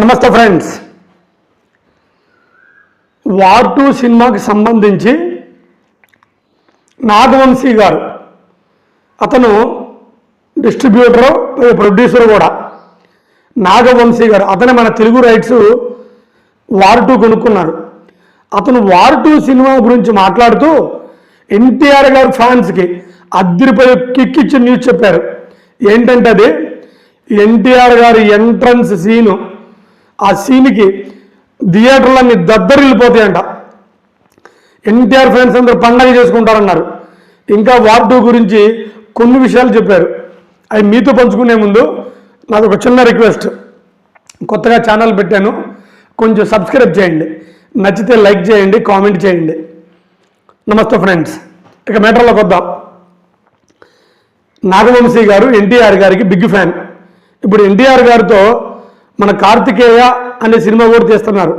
నమస్తే friends. War two సినిమాకి సంబంధించి నాగవంశీ గారు అతను డిస్ట్రిబ్యూటరు ప్రొడ్యూసర్ కూడా నాగవంశీ గారు. అతనే మన తెలుగు రైట్స్ వార్ టూ కొనుక్కున్నారు. అతను వార్ టూ సినిమా గురించి మాట్లాడుతూ ఎన్టీఆర్ గారు ఫ్యాన్స్కి అద్దరిపై కిక్కిచ్చి న్యూస్ చెప్పారు. ఏంటంటే అది? ఎన్టీఆర్ గారి ఎంట్రన్స్ సీను. ఆ సీన్కి థియేటర్లన్నీ దద్దరిల్లిపోతాయంట. ఎన్టీఆర్ ఫ్యాన్స్ అందరూ పండగ చేసుకుంటారన్నారు. ఇంకా వార్ టూ గురించి కొన్ని విషయాలు చెప్పారు. అవి మీతో పంచుకునే ముందు నాది ఒక చిన్న రిక్వెస్ట్. కొత్తగా ఛానల్ పెట్టాను. కొంచెం సబ్స్క్రైబ్ చేయండి. నచ్చితే లైక్ చేయండి కామెంట్ చేయండి. నమస్తే ఫ్రెండ్స్. ఇక మ్యాటర్లోకి వద్దాం. నాగవంశీ గారు ఎన్టీఆర్ గారికి బిగ్ ఫ్యాన్. ఇప్పుడు ఎన్టీఆర్ గారితో మన కార్తికేయ అనే సినిమా కూడా తీస్తున్నారు.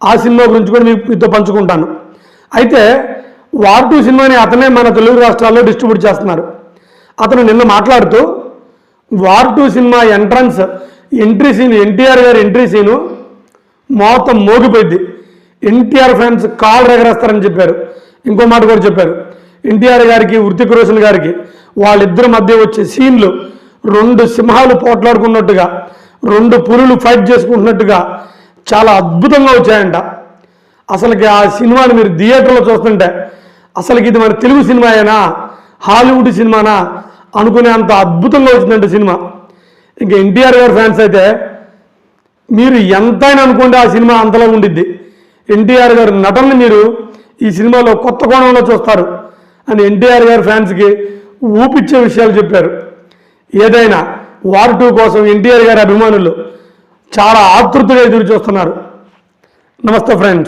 ఆ సినిమా గురించి కూడా మీకు మీతో పంచుకుంటాను. అయితే వార్ టూ సినిమాని అతనే మన తెలుగు రాష్ట్రాల్లో డిస్ట్రిబ్యూట్ చేస్తున్నారు. అతను నిన్న మాట్లాడుతూ war two cinema entrance entry scene NTR గారి ఎంట్రీ సీను మొత్తం మోగిపోయింది. ఎన్టీఆర్ ఫ్యాన్స్ కాల్ రెగరేస్తారని చెప్పారు. ఇంకో మాట కూడా చెప్పారు. ఎన్టీఆర్ గారికి వృతిక్ రోషన్ గారికి వాళ్ళిద్దరి మధ్య వచ్చే సీన్లు రెండు సింహాలు పోట్లాడుకున్నట్టుగా రెండు పులులు ఫైట్ చేసుకుంటున్నట్టుగా చాలా అద్భుతంగా వచ్చాయంట. అసలుకి ఆ సినిమాని మీరు థియేటర్లో చూస్తుంటే అసలుకి ఇది మన తెలుగు సినిమాయేనా హాలీవుడ్ సినిమానా అనుకునే అంత అద్భుతంగా వచ్చిందంటే సినిమా. ఇంకా ఎన్టీఆర్ గారి ఫ్యాన్స్ అయితే మీరు ఎంతైనా అనుకోండి ఆ సినిమా అంతలో ఉండిద్ది. ఎన్టీఆర్ గారి నటనని మీరు ఈ సినిమాలో కొత్త కోణంలో చూస్తారు అని ఎన్టీఆర్ గారి ఫ్యాన్స్కి ఊపిచ్చే విషయాలు చెప్పారు. ఏదైనా వార్ టూ కోసం ఎన్టీఆర్ గారి అభిమానులు చాలా ఆతృతగా ఎదురు చూస్తున్నారు నమస్తే ఫ్రెండ్స్.